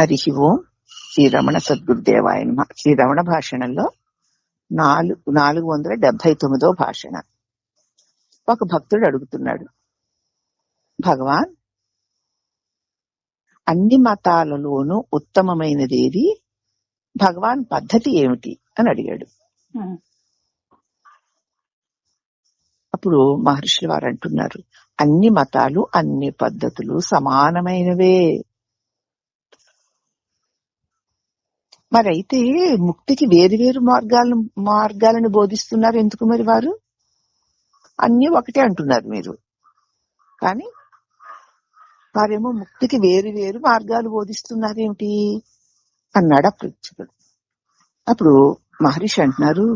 హరి ఓం శ్రీ రమణ సద్గురుదేవాయ శ్రీ రమణ భాషణంలో నాలుగు నాలుగు వందల డెబ్బై తొమ్మిదో భాషణ. ఒక భక్తుడు అడుగుతున్నాడు భగవాన్ అన్ని మతాలలోనూ ఉత్తమమైనది ఏది భగవాన్ పద్ధతి ఏమిటి? అని అడిగాడు. అప్పుడు మహర్షులు వారు అంటున్నారు అన్ని మతాలు అన్ని పద్ధతులు సమానమైనవే. మరైతే ముక్తికి వేరు వేరు మార్గాలను మార్గాలను బోధిస్తున్నారు ఎందుకు మరి వారు? అన్ని ఒకటే అంటున్నారు మీరు. కానీ వారేమో ముక్తికి వేరు వేరు మార్గాలు బోధిస్తున్నారేమిటి అన్నాడు ఆ అప్పుడు మహర్షి అంటున్నారు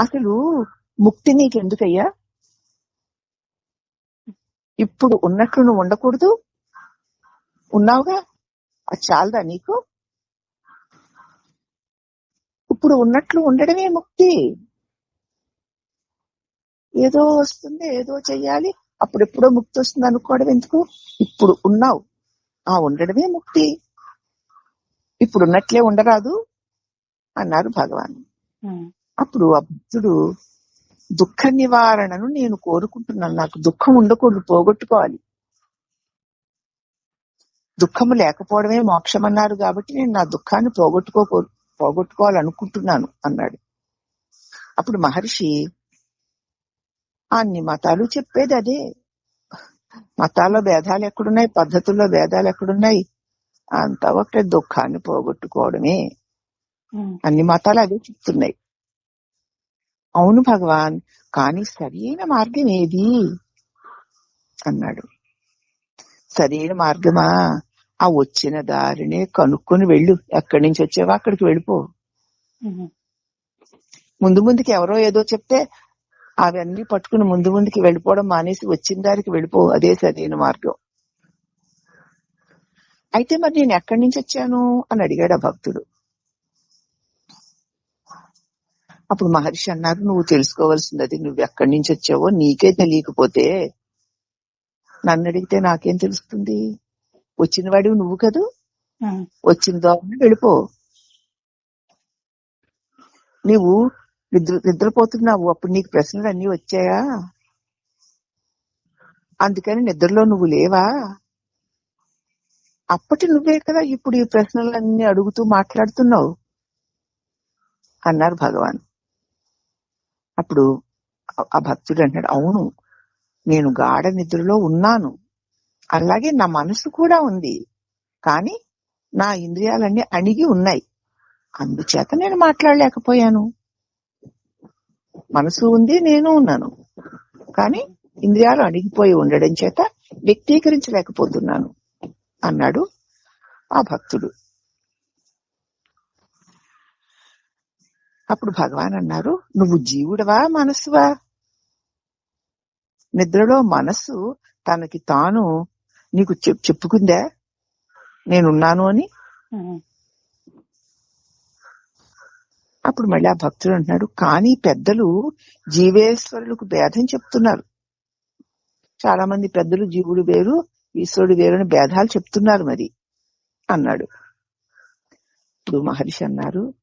అసలు ముక్తి నీకెందుకయ్యా? ఇప్పుడు ఉన్నట్లు నువ్వు ఉండకూడదు. ఉన్నావుగా? అది చాలదా నీకు? ఇప్పుడు ఉన్నట్లు ఉండడమే ముక్తి. ఏదో వస్తుంది ఏదో చెయ్యాలి. అప్పుడెప్పుడో ముక్తి వస్తుంది అనుకోవడం ఎందుకు? ఇప్పుడు ఉన్నావు. ఆ ఉండడమే ముక్తి. ఇప్పుడు ఉన్నట్లే ఉండరాదు అన్నారు భగవాన్. అప్పుడు ఆ భక్తుడు దుఃఖ నివారణను నేను కోరుకుంటున్నాను. నాకు దుఃఖం ఉండకూడదు పోగొట్టుకోవాలి. దుఃఖము లేకపోవడమే మోక్షం అన్నారు కాబట్టి నేను నా దుఃఖాన్ని పోగొట్టుకో పోగొట్టుకోవాలనుకుంటున్నాను అన్నాడు. అప్పుడు మహర్షి అన్ని మతాలు చెప్పేది అదే. మతాల్లో భేదాలు ఎక్కడున్నాయి పద్ధతుల్లో భేదాలు ఎక్కడున్నాయి అంతా ఒకటే దుఃఖాన్ని పోగొట్టుకోవడమే. అన్ని మతాలు అవే చెప్తున్నాయి. అవును భగవాన్ కానీ సరైన మార్గం ఏది? అన్నాడు. సరైన మార్గమా? ఆ వచ్చిన దారినే కనుక్కొని వెళ్ళు. ఎక్కడి నుంచి వచ్చావో అక్కడికి వెళ్ళిపో. ముందు ముందుకి ఎవరో ఏదో చెప్తే అవన్నీ పట్టుకుని ముందు ముందుకి వెళ్ళిపోవడం మానేసి వచ్చిన దారికి వెళ్ళిపో. అదే సరైన మార్గం. అయితే మరి నేను ఎక్కడి నుంచి వచ్చాను అని అడిగాడు ఆ భక్తుడు. అప్పుడు మహర్షి అన్నారు నువ్వు తెలుసుకోవాల్సింది అది నువ్వు ఎక్కడి నుంచి వచ్చావో నీకే తెలియకపోతే నన్ను అడిగితే నాకేం తెలుస్తుంది? వచ్చిన వాడివి నువ్వు కదూ? వచ్చిన దోమని వెళ్ళిపో. నీవు నిద్ర నిద్రపోతున్నావు. అప్పుడు నీకు ప్రశ్నలు అన్ని వచ్చాయా? అందుకని నిద్రలో నువ్వు లేవా? అప్పటి నువ్వే కదా ఇప్పుడు ఈ ప్రశ్నలన్నీ అడుగుతూ మాట్లాడుతున్నావు? అన్నారు భగవాన్. అప్పుడు ఆ- ఆ భక్తుడు అంటాడు అవును నేను గాఢ నిద్రలో ఉన్నాను. అలాగే నా మనసు కూడా ఉంది. కానీ నా ఇంద్రియాలన్నీ అణిగి ఉన్నాయి. అందుచేత నేను మాట్లాడలేకపోయాను. మనసు ఉంది నేను ఉన్నాను. కానీ ఇంద్రియాలు అణిగిపోయి ఉండడం చేత వ్యక్తీకరించలేకపోతున్నాను అన్నాడు ఆ భక్తుడు. అప్పుడు భగవాన్ అన్నారు నువ్వు జీవుడవా మనస్సువా నిద్రలో మనస్సు తనకి తాను నీకు చెప్- చెప్పుకుందా? నేనున్నాను అని? అప్పుడు మళ్ళీ ఆ భక్తుడు అంటున్నాడు కానీ పెద్దలు జీవేశ్వరులకు భేదం చెప్తున్నారు. చాలా మంది పెద్దలు జీవుడు వేరు ఈశ్వరుడు వేరు అని భేదాలు చెప్తున్నారు మరి అన్నాడు. ఇప్పుడు మహర్షి అన్నారు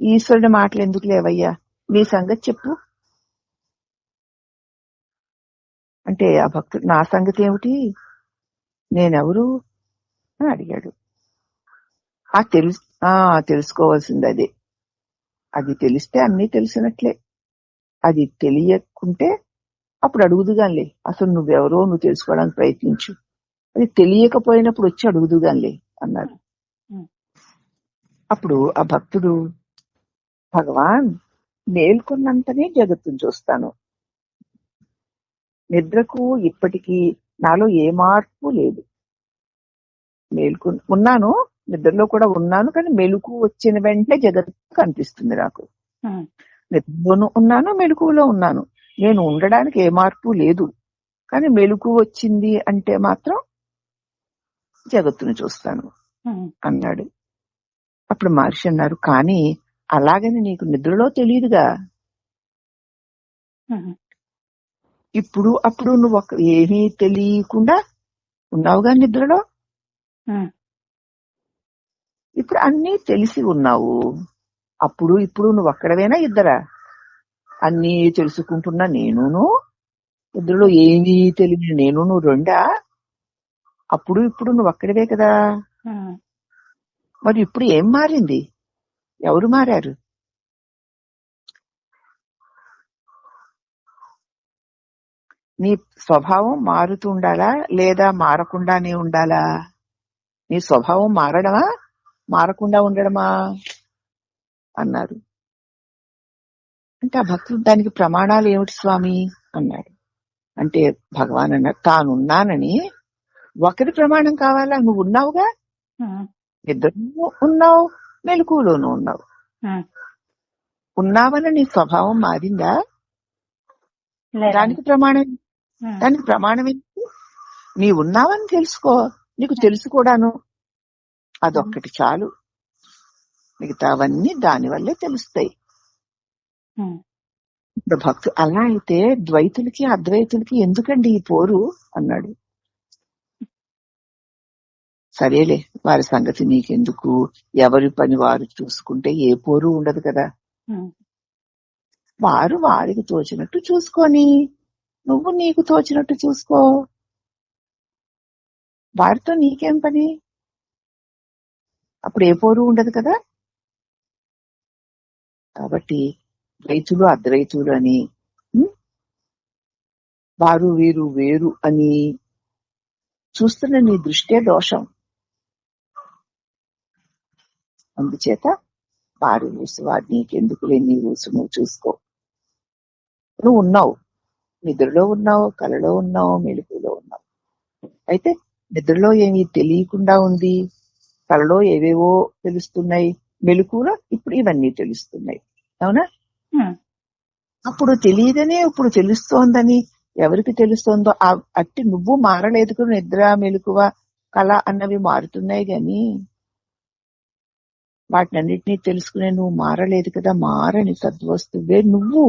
ఈశ్వరుడి మాటలు ఎందుకు లేవయ్యా? నీ సంగతి చెప్పు. అంటే ఆ భక్తుడు నా సంగతి ఏమిటి? నేనెవరు అని అడిగాడు. ఆ తెలుసు ఆ తెలుసుకోవాల్సింది అదే అది తెలిస్తే అన్ని తెలిసినట్లే. అది తెలియకుంటే అప్పుడు అడుగుదుగానిలే. అసలు నువ్వెవరో నువ్వు తెలుసుకోవడానికి ప్రయత్నించు. అది తెలియకపోయినప్పుడు వచ్చి అడుగుదుగానిలే అన్నాడు. ఉమ్. అప్పుడు ఆ భక్తుడు భగవాన్ మేల్కొన్నంతనే జగత్తును చూస్తాను. నిద్రకు ఇప్పటికీ నాలో ఏ మార్పు లేదు. మేల్కొ ఉన్నాను నిద్రలో కూడా ఉన్నాను కానీ మెలుకు వచ్చిన వెంటనే జగత్తు కనిపిస్తుంది నాకు. నిద్రలోనూ ఉన్నాను మెలకువలో ఉన్నాను. నేను ఉండడానికి ఏ మార్పు లేదు. కానీ మెలకు వచ్చింది అంటే మాత్రం జగత్తును చూస్తాను అన్నాడు. అప్పుడు మహర్షి అన్నారు కానీ అలాగని నీకు నిద్రలో తెలియదుగా ఇప్పుడు అప్పుడు నువ్వు ఒక ఏమీ తెలియకుండా ఉన్నావుగా నిద్రలో? ఇప్పుడు అన్నీ తెలిసి ఉన్నావు. అప్పుడు ఇప్పుడు నువ్వు ఒక్కడవేనా ఇద్దరా? అన్నీ తెలుసుకుంటున్నా నేనును. ఇద్దరులో ఏమీ తెలియని నేను నువ్వు రెండా? అప్పుడు ఇప్పుడు నువ్వు ఒక్కడవే కదా? మరి ఇప్పుడు ఏం మారింది? ఎవరు మారారు? నీ స్వభావం మారుతూ ఉండాలా లేదా మారకుండానే ఉండాలా? నీ స్వభావం మారడమా? మారకుండా ఉండడమా? అన్నారు. అంటే ఆ భక్తుడు దానికి ప్రమాణాలు ఏమిటి స్వామి? అన్నాడు అంటే భగవాన్ అన్నారు తానున్నానని ఒకరి ప్రమాణం కావాలా? నువ్వు ఉన్నావుగా? ఇద్దరు ఉన్నావు మెలకువలోనూ ఉన్నావు. ఉన్నావని నీ స్వభావం మారిందా. దానికి ప్రమాణం దానికి ప్రమాణం ఏంటి? నీ ఉన్నావని తెలుసుకో. నీకు తెలుసు కూడాను. అదొక్కటి చాలు. మిగతావన్నీ దాని వల్లే తెలుస్తాయి. భక్తు అలా అయితే ద్వైతులకి అద్వైతులకి ఎందుకండి ఈ పోరు? అన్నాడు. సరేలే వారి సంగతి నీకెందుకు? ఎవరి పని వారు చూసుకుంటే ఏ పోరు ఉండదు కదా. వారు వారికి తోచినట్టు చూసుకొని నువ్వు నీకు తోచినట్టు చూసుకో. వారితో నీకేం పని? అప్పుడు ఏ పోరు ఉండదు కదా? కాబట్టి ద్వైతులు అద్వైతులు అని వారు వీరు వేరు అని చూస్తున్న నీ దృష్టే దోషం. అందుచేత వారు ఊసు వారు నీకెందుకులే నీ ఊసు నువ్వు చూసుకో. నువ్వు ఉన్నావు. నిద్రలో ఉన్నావు కలలో ఉన్నావు మెలుపులో ఉన్నావు. అయితే నిద్రలో ఏమీ తెలియకుండా ఉంది. కలలో ఏవేవో తెలుస్తున్నాయి. మెలకువలో ఇప్పుడు ఇవన్నీ తెలుస్తున్నాయి. అవునా? అప్పుడు తెలియదనే ఇప్పుడు తెలుస్తోందని ఎవరికి తెలుస్తోందో ఆ అట్టి నువ్వు మారలేదు కదా నిద్ర మెలకువ కళ అన్నవి మారుతున్నాయి గాని. వాటినన్నిటినీ తెలుసుకునే నువ్వు మారలేదు కదా మారని సద్వస్తువే నువ్వు.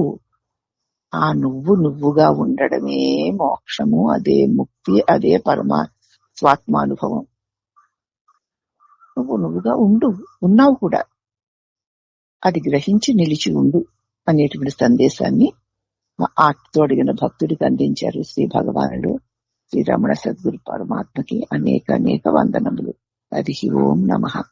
ఆ నువ్వు నువ్వుగా ఉండడమే మోక్షము అదే ముక్తి అదే పరమా స్వాత్మానుభవం నువ్వు నువ్వుగా ఉండు ఉన్నావు కూడా. అది గ్రహించి నిలిచి ఉండు అనేటువంటి సందేశాన్ని మా అడిగిన భక్తుడికి అందించారు శ్రీ భగవానుడు. శ్రీరమణ సద్గురు పరమాత్మకి అనేక అనేక వందనములు. హరి ఓం నమ.